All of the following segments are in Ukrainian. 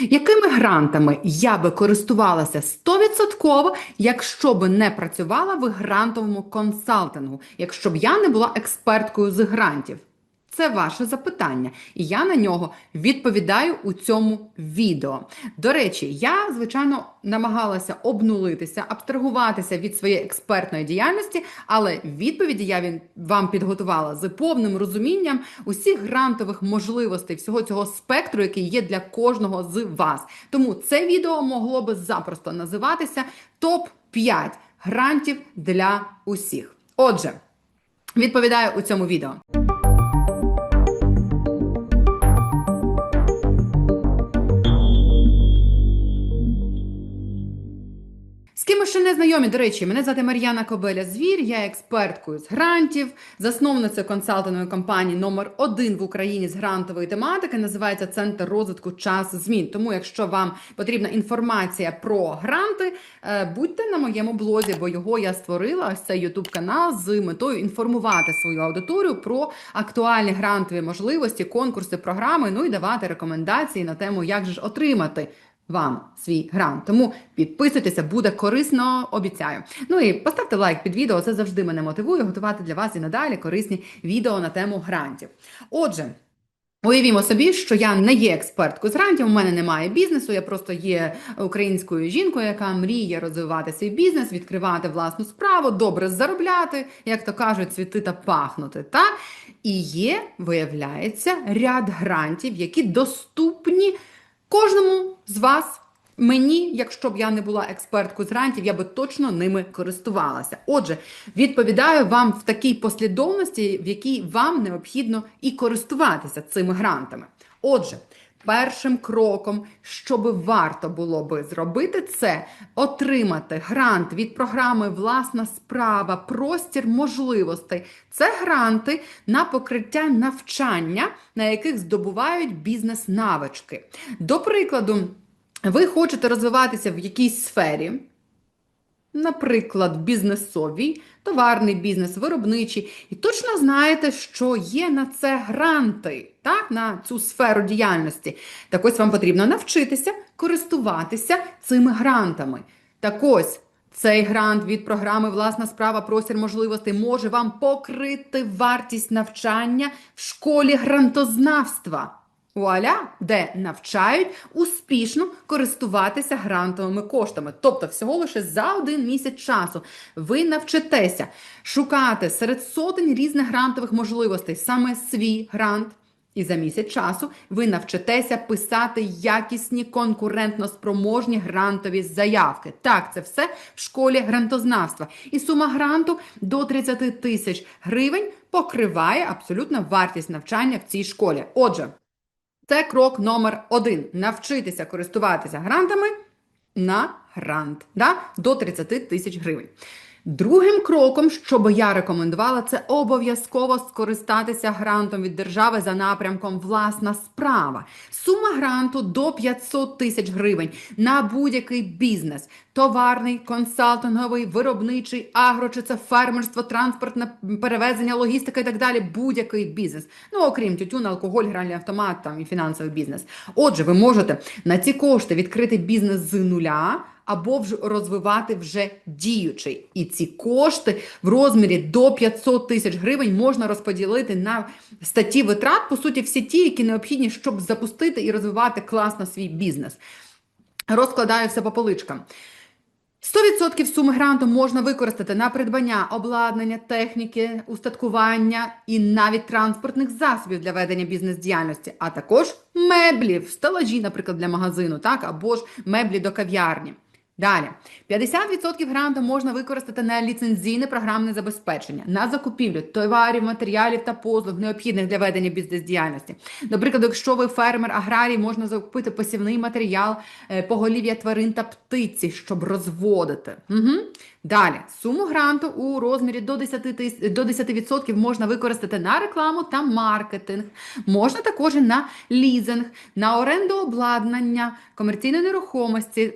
Якими грантами я би користувалася 100%, якщо б не працювала в грантовому консалтингу, якщо б я не була експерткою з грантів? Це ваше запитання, і я на нього відповідаю у цьому відео. До речі, я, звичайно, намагалася обнулитися, абстрагуватися від своєї експертної діяльності, але відповіді я вам підготувала з повним розумінням усіх грантових можливостей, всього цього спектру, який є для кожного з вас. Тому це відео могло би запросто називатися топ 5 грантів для усіх. Отже, відповідаю у цьому відео. З ще не знайомі, до речі, мене звати Мар'яна Кобеля Звір, я експерткою з грантів, засновницею консалтингової компанії номер один в Україні з грантової тематики. Називається Центр розвитку час змін. Тому, якщо вам потрібна інформація про гранти, е, будьте на моєму блозі, бо його я створила. Ось цей Ютуб канал з метою інформувати свою аудиторію про актуальні грантові можливості, конкурси, програми. Ну і давати рекомендації на тему, як же ж отримати вам свій грант. Тому підписуйтеся, буде корисно, обіцяю. Ну і поставте лайк під відео, це завжди мене мотивує готувати для вас і надалі корисні відео на тему грантів. Отже. Уявімо собі, що я не є експерткою з грантів, у мене немає бізнесу, я просто є українською жінкою, яка мріє розвивати свій бізнес, відкривати власну справу, добре заробляти, як то кажуть, цвіти та пахнути. Та? І є, виявляється, ряд грантів, які доступні кожному з вас. Мені, якщо б я не була експерткою з грантів, я би точно ними користувалася. Отже, відповідаю вам в такій послідовності, в якій вам необхідно і користуватися цими грантами. Отже, першим кроком, що би варто було би зробити, це отримати грант від програми Власна справа, простір можливостей. Це гранти на покриття навчання, на яких здобувають бізнес-навички. До прикладу. Ви хочете розвиватися в якійсь сфері, наприклад, бізнесовій, товарний бізнес, виробничий, і точно знаєте, що є на це гранти, так, на цю сферу діяльності. Так ось вам потрібно навчитися користуватися цими грантами. Так ось. Цей грант від програми Власна справа простір можливостей може вам покрити вартість навчання в школі грантознавства. Вуаля, де навчають успішно користуватися грантовими коштами. Тобто, всього лише за один місяць часу ви навчитеся шукати серед сотень різних грантових можливостей саме свій грант. І за місяць часу ви навчитеся писати якісні конкурентно спроможні грантові заявки. Так, це все в школі грантознавства. І сума гранту до 30 тисяч гривень покриває абсолютно вартість навчання в цій школі. Отже, це крок номер один: навчитися користуватися грантами на грант да? до 30 тисяч гривень. Другим кроком, що би я рекомендувала, це обов'язково скористатися грантом від держави за напрямком власна справа. Сума гранту до 500 тисяч гривень на будь-який бізнес: товарний, консалтинговий, виробничий, агро, чи це фермерство, транспортне перевезення, логістика і так далі. Будь-який бізнес. Ну окрім тютюн, алкоголь, гральний автомат там і фінансовий бізнес. Отже, ви можете на ці кошти відкрити бізнес з нуля або вже розвивати вже діючий. І ці кошти в розмірі до 500 тисяч гривень можна розподілити на статті витрат, по суті, всі ті, які необхідні, щоб запустити і розвивати класно свій бізнес. Розкладаю все по поличкам. 100% суми гранту можна використати на придбання обладнання, техніки, устаткування і навіть транспортних засобів для ведення бізнес-діяльності, а також меблів, стелажі, наприклад, для магазину, так, або ж меблі до кав'ярні. Далі, 50% гранту можна використати на ліцензійне програмне забезпечення, на закупівлю товарів, матеріалів та послуг, необхідних для ведення бізнес-діяльності. Наприклад, якщо ви фермер аграрій, можна закупити посівний матеріал, е, поголів'я тварин та птиці, щоб розводити. Угу. Далі, суму гранту у розмірі до 10%, тис- до 10% можна використати на рекламу та маркетинг. Можна також на лізинг, на оренду обладнання, комерційної нерухомості.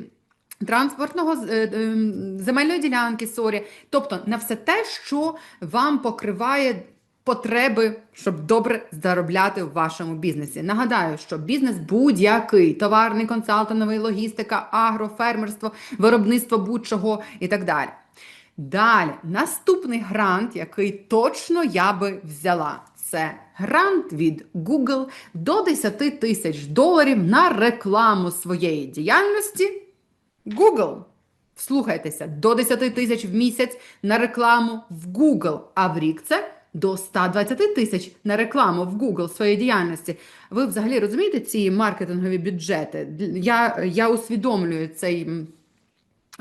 Транспортного е, ем, земельної ділянки, сорі, тобто на все те, що вам покриває потреби, щоб добре заробляти в вашому бізнесі. Нагадаю, що бізнес будь-який товарний, консалтинговий, логістика, агро, фермерство, виробництво будь-чого і так далі. Далі, наступний грант, який точно я би взяла, це грант від Google до 10 тисяч доларів на рекламу своєї діяльності. Google. Вслухайтеся, до 10 тисяч в місяць на рекламу в Google, а в рік це до 120 тисяч на рекламу в Google своєї діяльності. Ви взагалі розумієте ці маркетингові бюджети? Я, я усвідомлюю цей.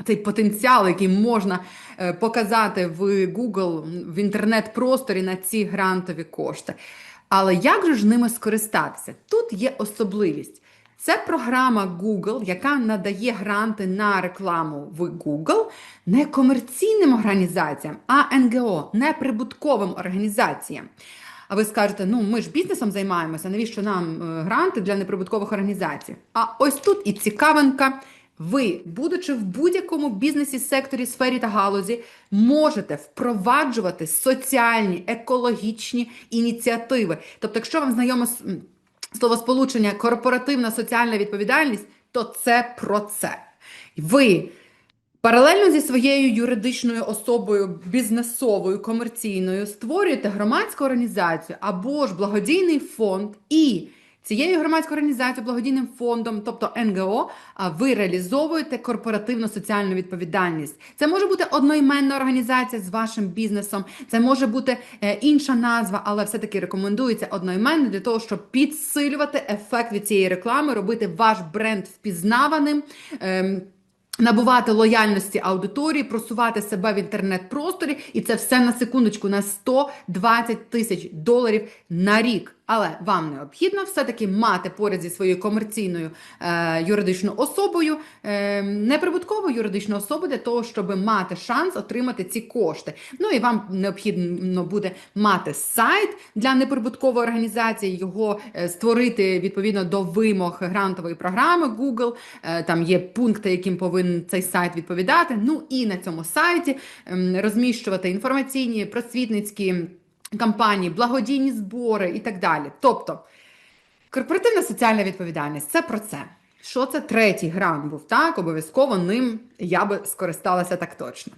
цей потенціал, який можна е, показати в Google в інтернет-просторі на ці грантові кошти. Але як же ж ними скористатися? Тут є особливість. Це програма Google, яка надає гранти на рекламу в Google не комерційним організаціям, а НГО, неприбутковим організаціям. А ви скажете, ну ми ж бізнесом займаємося, навіщо нам е, гранти для неприбуткових організацій? А ось тут і цікавинка. Ви, будучи в будь-якому бізнесі, секторі, сфері та галузі, можете впроваджувати соціальні, екологічні ініціативи. Тобто, якщо вам м, словосполучення корпоративна соціальна відповідальність, то це про це. Ви Паралельно зі своєю юридичною особою, бізнесовою, комерційною, створюєте громадську організацію або ж благодійний фонд, і цією громадською організацією, благодійним фондом, тобто НГО, ви реалізовуєте корпоративну соціальну відповідальність. Це може бути одноіменна організація з вашим бізнесом, це може бути е, інша назва, але все-таки рекомендується одноіменна для того, щоб підсилювати ефект від цієї реклами, робити ваш бренд впізнаваним. ем, Набувати лояльності аудиторії, просувати себе в інтернет-просторі, і це все на секундочку на 120 тисяч доларів на рік. Але вам необхідно все-таки мати поряд зі своєю комерційною е, юридичною особою, е, неприбуткову юридичну особу для того, щоб мати шанс отримати ці кошти. Ну і вам необхідно буде мати сайт для неприбуткової організації, його е, створити відповідно до вимог грантової програми Google. Е, Там є пункти, яким повинен цей сайт відповідати. Ну і на цьому сайті ем, розміщувати інформаційні просвітницькі кампанії, благодійні збори і так далі. Тобто, корпоративна соціальна відповідальність це про це. Що це третій грант був? Так, обов'язково ним я би скористалася так точно.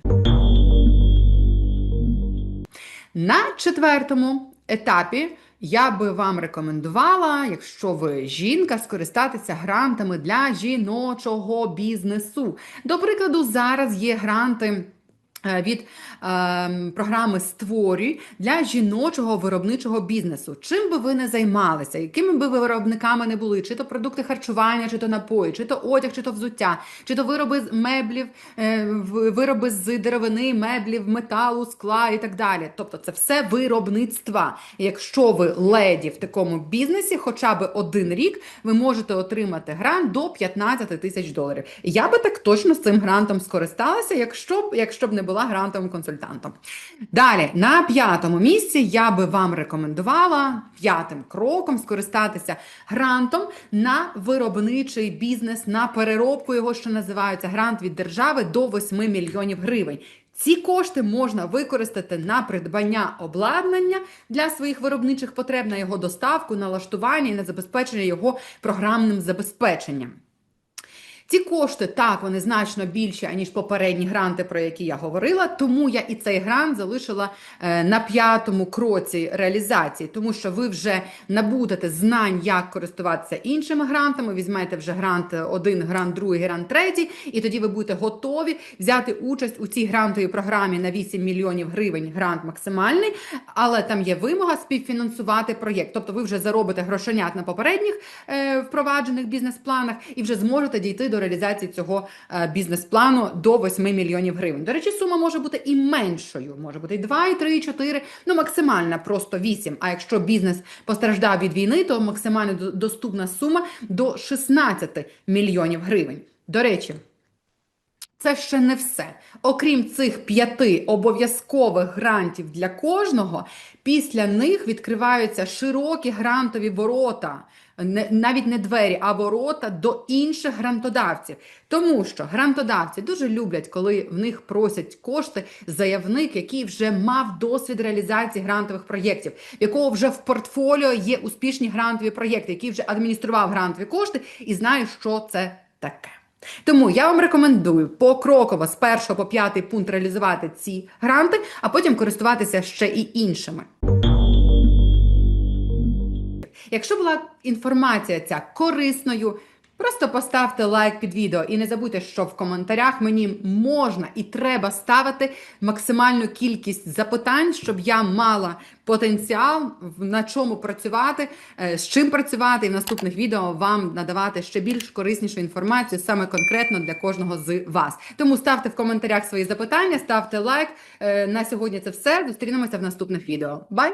На четвертому етапі я би вам рекомендувала, якщо ви жінка, скористатися грантами для жіночого бізнесу. До прикладу, зараз є гранти. Е, Від е, програми Створюй для жіночого виробничого бізнесу. Чим би ви не займалися, якими би ви виробниками не були, чи то продукти харчування, чи то напої, чи то одяг, чи то взуття, чи то вироби з меблів, е, вироби з деревини, меблів, металу, скла і так далі. Тобто це все виробництва. Якщо ви леді в такому бізнесі, хоча б один рік, ви можете отримати грант до 15 тисяч доларів. Я би так точно з цим грантом скористалася, якщо б якщо б не була грантовим консультантом. Далі, на п'ятому місці я би вам рекомендувала п'ятим кроком скористатися грантом на виробничий бізнес, на переробку його, що називається грант від держави до 8 мільйонів гривень. Ці кошти можна використати на придбання обладнання для своїх виробничих потреб, на його доставку, налаштування і на забезпечення його програмним забезпеченням. Ці кошти так вони значно більші, аніж попередні гранти, про які я говорила. Тому я і цей грант залишила е, на п'ятому кроці реалізації, тому що ви вже набудете знань, як користуватися іншими грантами. Візьмете вже грант один, грант другий, грант третій, і тоді ви будете готові взяти участь у цій грантовій програмі на 8 мільйонів гривень. Грант максимальний, але там є вимога співфінансувати проєкт. Тобто ви вже заробите грошенят на попередніх е, впроваджених бізнес-планах і вже зможете дійти до реалізації цього е, бізнес-плану до 8 мільйонів гривень. До речі, сума може бути і меншою, може бути і 2, і 3, і 4, ну максимальна просто 8. А якщо бізнес постраждав від війни, то максимально доступна сума до 16 мільйонів гривень. До речі. Це ще не все. Окрім цих п'яти обов'язкових грантів для кожного, після них відкриваються широкі грантові ворота не, навіть не двері, а ворота до інших грантодавців. Тому що грантодавці дуже люблять, коли в них просять кошти заявник, який вже мав досвід реалізації грантових проєктів, якого вже в портфоліо є успішні грантові проєкти, який вже адміністрував грантові кошти і знає, що це таке. Тому я вам рекомендую покроково з першого по п'ятий пункт реалізувати ці гранти, а потім користуватися ще і іншими. Якщо була інформація ця корисною, просто поставте лайк під відео і не забудьте, що в коментарях мені можна і треба ставити максимальну кількість запитань, щоб я мала потенціал на чому працювати, е, з чим працювати, і в наступних відео вам надавати ще більш кориснішу інформацію саме конкретно для кожного з вас. Тому ставте в коментарях свої запитання, ставте лайк. Е, На сьогодні це все. Зустрінемося в наступних відео. Бай!